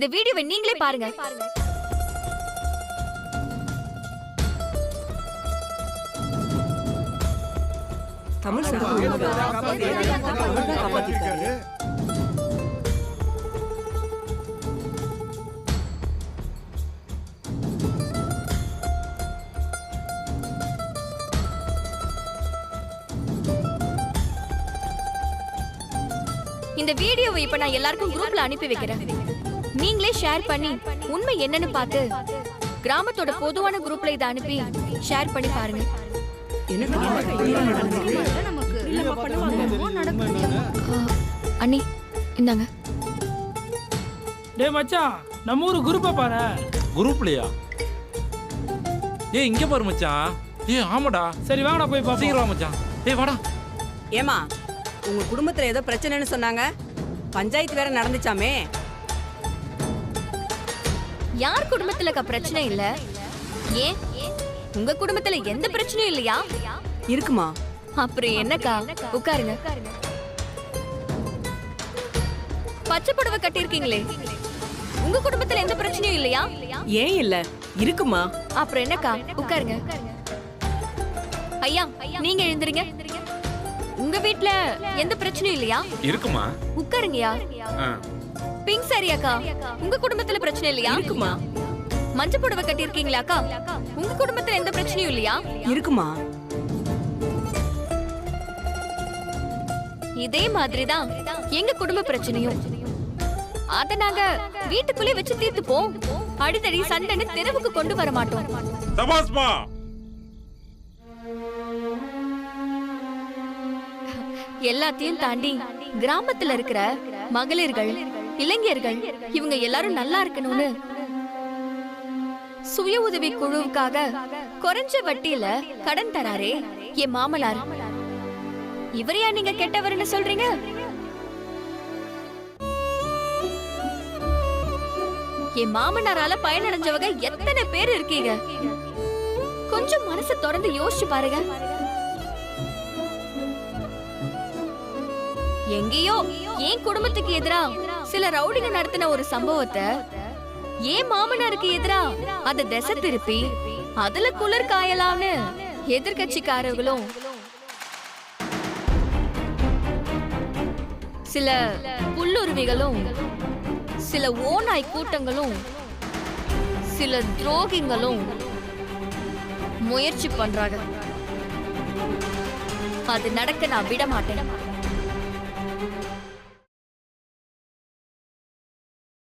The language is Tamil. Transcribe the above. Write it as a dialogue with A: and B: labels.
A: இந்த வீடியோவை நீங்களே பாருங்க.
B: தமிழ்
A: இந்த வீடியோவை இப்ப நான் எல்லாருக்கும் குரூப்ல அனுப்பி வைக்கிறேன். நீங்களே ஷேர் பண்ணி உண்மை என்னன்னு பார்த்து கிராமத்தோட பொதுவான குரூப்ல இதை அனுப்பி ஷேர் பண்ணி பாருங்க. அண்ணி இந்தாங்க.
C: டேய் மச்சான் நம்ம ஊர் குரூப்பை பாரு.
D: குரூப்லயா ஏய் இங்க பாரு மச்சான். ஏய் ஆமாடா.
C: சரி வாங்கடா போய் பாப்போம்.
D: சீக்கிரம் மச்சான். ஏய் வாடா.
B: ஏமா உங்க குடும்பத்துல ஏதோ பிரச்சனைன்னு சொன்னாங்க. பஞ்சாயத்து வேற நடந்துச்சாமே.
A: யார் குடும்பத்துல பிரச்சனை இல்ல? ஏன்? உங்க குடும்பத்துல எந்த பிரச்சனையும் இல்லையா?
B: இருக்குமா.
A: அப்புறம் என்னக்கா? உட்காருங்க. பச்சை புடவை கட்டியிருக்கீங்களே. உங்க குடும்பத்துல எந்த பிரச்சனையும் இல்லையா?
B: ஏன் இல்ல? இருக்குமா.
A: அப்புறம் என்னக்கா? உட்காருங்க. ஐயா நீங்க எழுந்துருங்க. உங்க வீட்ல எந்த பிரச்சனையும் இல்லையா?
D: இருக்குமா.
A: உட்காருங்கயா பிங்க் சாரியாக்கா உங்க குடும்பத்துல பிரச்சனை இல்லையா?
B: இருக்குமா.
A: மஞ்ச புடவை கட்டியிருக்கீங்களாக்கா உங்க குடும்பத்துல எந்த பிரச்சனையும் இல்லையா?
B: இருக்குமா.
A: இதே மாதிரிதான் எங்க குடும்ப பிரச்சனையும். அத நாங்க வீட்டுக்குள்ளே வச்சு தீர்த்துப்போம். அடிதடி சண்டைன்னு தெருவுக்கு கொண்டு வர மாட்டோம்.
D: சபாஸ்மா
A: எல்லாத்தையும் தாண்டி கிராமத்துல இருக்கிற மகளிர்கள் இளைஞர்கள் இவங்க எல்லாரும் நல்லா இருக்கணும்னு சுய உதவி குழுவுக்காக குறைஞ்ச வட்டியில கடன் தராரே என் மாமனார். இவரையா நீங்க கெட்டவர்னு சொல்றீங்க? என் மாமனாரால பயனடைஞ்சவங்க எத்தனை பேர் இருக்கீங்க? கொஞ்சம் மனசு தொடர்ந்து யோசிச்சு பாருங்க. எங்கேயோ என் குடும்பத்துக்கு எதிரா சில ரவுடிங்க நடத்தின ஒரு சம்பவத்தை ஏன் மாமனாருக்கு எதிரா அத திசை திருப்பி அதுல குளிர் காயலாம்னு எதிர்கட்சிக்காரர்களும் சில புல்லுருவிகளும் சில ஓநாய் கூட்டங்களும் சில துரோகிங்களும் முயற்சி பண்றாங்க. அது நடக்க நான் விட மாட்டேன்